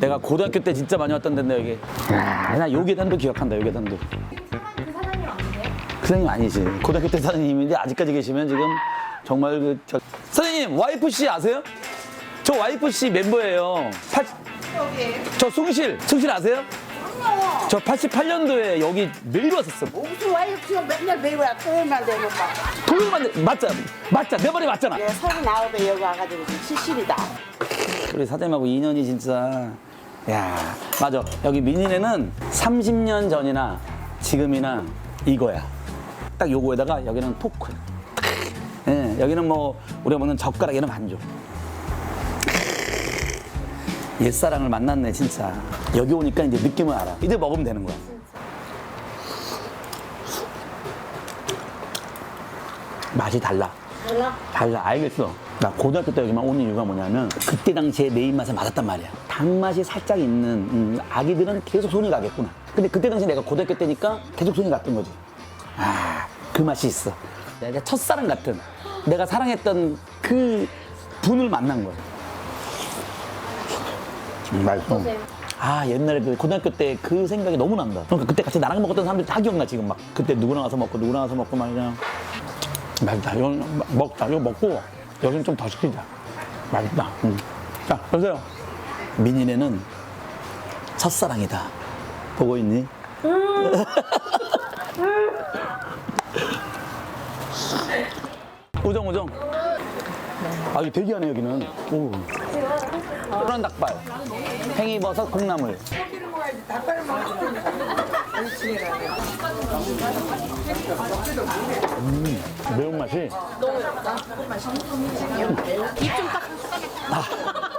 내가 고등학교 때 진짜 많이 왔던 데인데 여기. 야, 나 요계단도 기억한다. 요계단도. 그 사장님 아니세요? 그 선생님 아니지. 고등학교 때 선생님인데 아직까지 계시면 지금 정말 그 저... 선생님 와이프 씨 아세요? 저 와이프 씨 멤버예요. 팔... 저 숭실 숭실 아세요? 저 88년도에 여기 매일 왔었어. 무슨 와이프가 맨날 매일 와 토요일만 되면 막. 토요일만 돼. 맞자 맞자 내 말이 맞잖아. 내가 서른아홉에 여기 와가지고 지금 70이다. 우리 사장님하고 인연이 진짜 야 맞아. 여기 민인에는 30년 전이나 지금이나 이거야. 딱 요거에다가 여기는 포크 예, 여기는 뭐 우리가 먹는 젓가락 이런 거안 줘. 옛사랑을 만났네 진짜. 여기 오니까 이제 느낌을 알아. 이제 먹으면 되는 거야. 맛이 달라. 달라? 달라. 알겠어 나 고등학교 때 여기만 온 이유가 뭐냐면 그때 당시에 내 입맛에 맞았단 말이야 단맛이 살짝 있는 음, 아기들은 계속 손이 가겠구나 근데 그때 당시 내가 고등학교 때니까 계속 손이 갔던 거지 아 그 맛이 있어 내가 첫사랑 같은 내가 사랑했던 그 분을 만난 거야 음, 맛있어? 아 옛날에 그 고등학교 때 그 생각이 너무 난다 그러니까 그때 같이 나랑 먹었던 사람들 다 기억나 지금 막 그때 누구랑 와서 먹고 누구랑 와서 먹고 막 그냥 맛있다. 이거 먹자. 이거 먹고 여기는 좀더 시키자. 맛있다. 응. 자, 보세요. 민인에는 첫사랑이다. 보고 있니? 우정, 우정. 아, 이거 되게 하네, 여기는. 오. 또란 닭발. 팽이버섯 콩나물. 매운맛이? 입좀 딱.